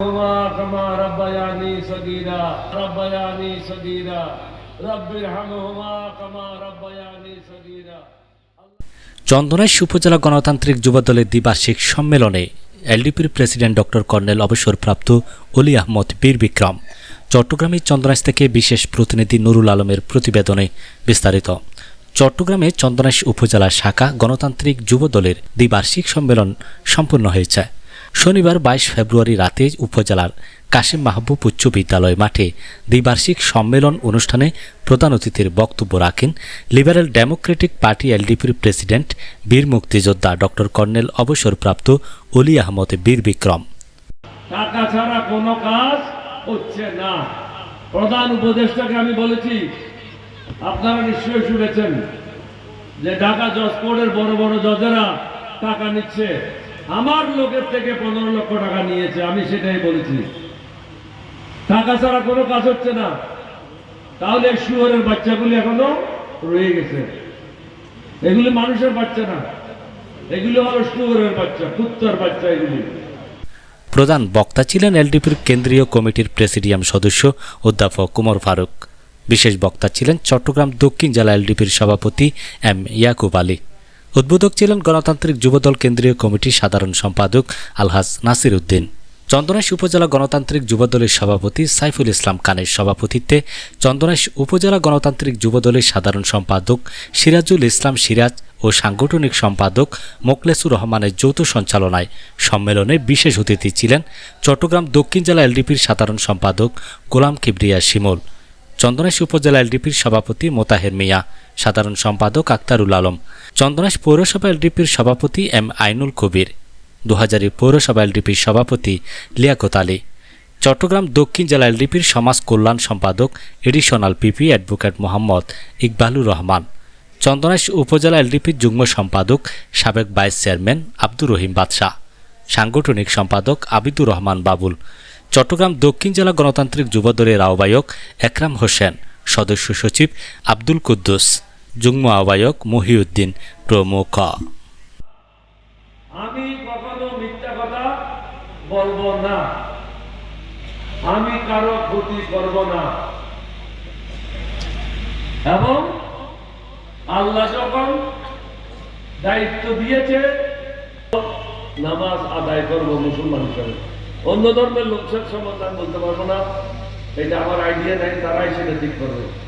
هما كما ربياني صغيرا ربياني صغيرا رب ارحمهما كما ربياني صغيرا চন্দনাইশ উপজেলা গণতান্ত্রিক যুবদলের দ্বিবার্ষিক সম্মেলনে এলডিপির প্রেসিডেন্ট ডক্টর কর্নেল অবসরপ্রাপ্ত অলি আহমদ বীর বিক্রম চট্টগ্রামের চন্দনাইশ থেকে বিশেষ প্রতিনিধি নুরুল আলমের প্রতিবেদনে বিস্তারিত চট্টগ্রামে চন্দনাইশ উপজেলা শাখা গণতান্ত্রিক যুবদলের দ্বিবার্ষিক সম্মেলন সম্পন্ন হয়েছে শনিবার বাইশ ফেব্রুয়ারি রাতে উপজেলার কাশিম মাহবুব উচ্চ বিদ্যালয় মাঠে দ্বিবার্ষিক সম্মেলন অনুষ্ঠানে প্রধান অতিথির বক্তব্য রাখেন লিবারেল ডেমোক্রেটিক পার্টি এলডিপির প্রেসিডেন্ট বীর মুক্তিযোদ্ধা ডক্টর কর্নেল অবসরপ্রাপ্ত অলি আহমদ বীর বিক্রম। প্রধান উপদেষ্টাকে আমি বলেছি, আপনারা নিশ্চয়ই শুনেছেন যে ঢাকা জজ কোর্টের বড় বড় জজেরা টাকা নিচ্ছে। আমার লোকের থেকে পনেরো লক্ষ টাকা নিয়েছে, আমি সেটাই বলেছি। টাকা ছাড়া কোনো কাজ হচ্ছে না। তাহলে শুয়ারের বাচ্চাগুলি এখনও রয়ে গেছে। এগুলি মানুষের বাচ্চা না। এগুলো হলো শুয়ারের বাচ্চা, কুত্তার বাচ্চা এগুলি। প্রধান বক্তা ছিলেন এলডিপির কেন্দ্রীয় কমিটির প্রেসিডিয়াম সদস্য অধ্যাপক কুমর ফারুক। বিশেষ বক্তা ছিলেন চট্টগ্রাম দক্ষিণ জেলা এলডিপির সভাপতি এম ইয়াকুব আলী। উদ্বোধক ছিলেন গণতান্ত্রিক যুবদল কেন্দ্রীয় কমিটির সাধারণ সম্পাদক আলহাজ নাসির উদ্দিন। চন্দনাইশ উপজেলা গণতান্ত্রিক যুবদলের সভাপতি সাইফুল ইসলাম খানের সভাপতিত্বে চন্দনাইশ উপজেলা গণতান্ত্রিক যুবদলের সাধারণ সম্পাদক সিরাজুল ইসলাম সিরাজ ও সাংগঠনিক সম্পাদক মোকলেসুর রহমানের যৌথ সঞ্চালনায় সম্মেলনে বিশেষ অতিথি ছিলেন চট্টগ্রাম দক্ষিণ জেলা এলডিপির সাধারণ সম্পাদক গোলাম কিবরিয়া শিমুল। চন্দনাইশ উপজেলা এলডিপির সভাপতি মোতাহের মিয়া, সাধারণ সম্পাদক আক্তারুল আলম চন্দনাইশ পৌরসভা এলডিপির সভাপতি এম আইনুল কবির, দুহাজারি পৌরসভা এলডিপির সভাপতি লিয়াকত আলী, চট্টগ্রাম দক্ষিণ জেলা এলডিপির সমাজ কল্যাণ সম্পাদক additional PP advocate Mohammad Iqbalur Rahman Chandanaish উপজেলা এলডিপির যুগ্ম সম্পাদক সাবেক ভাইস চেয়ারম্যান আব্দুর রহিম বাদশাহ, সাংগঠনিক সম্পাদক আবিদুর রহমান বাবুল চট্টগ্রাম দক্ষিণ জেলা গণতান্ত্রিক যুবদলের আহ্বায়ক একরাম হোসেন, সদস্য সচিব আব্দুল কুদ্দুস, যুগ্ম আহ্বায়ক মহিউদ্দিন প্রমুখ। আমি কখনো মিথ্যা কথা বলব না। আমি কারও ক্ষতি করব না। এবং আল্লাহ যখন দায়িত্ব দিয়েছে, নামাজ আদায় করব মুসলমান হিসাবে। অন্য ধর্মের লোকসের সম্বন্ধে আমি বলতে পারব না। এটা আমার আইডিয়া নাই, তারাই সেটা ঠিক করবে।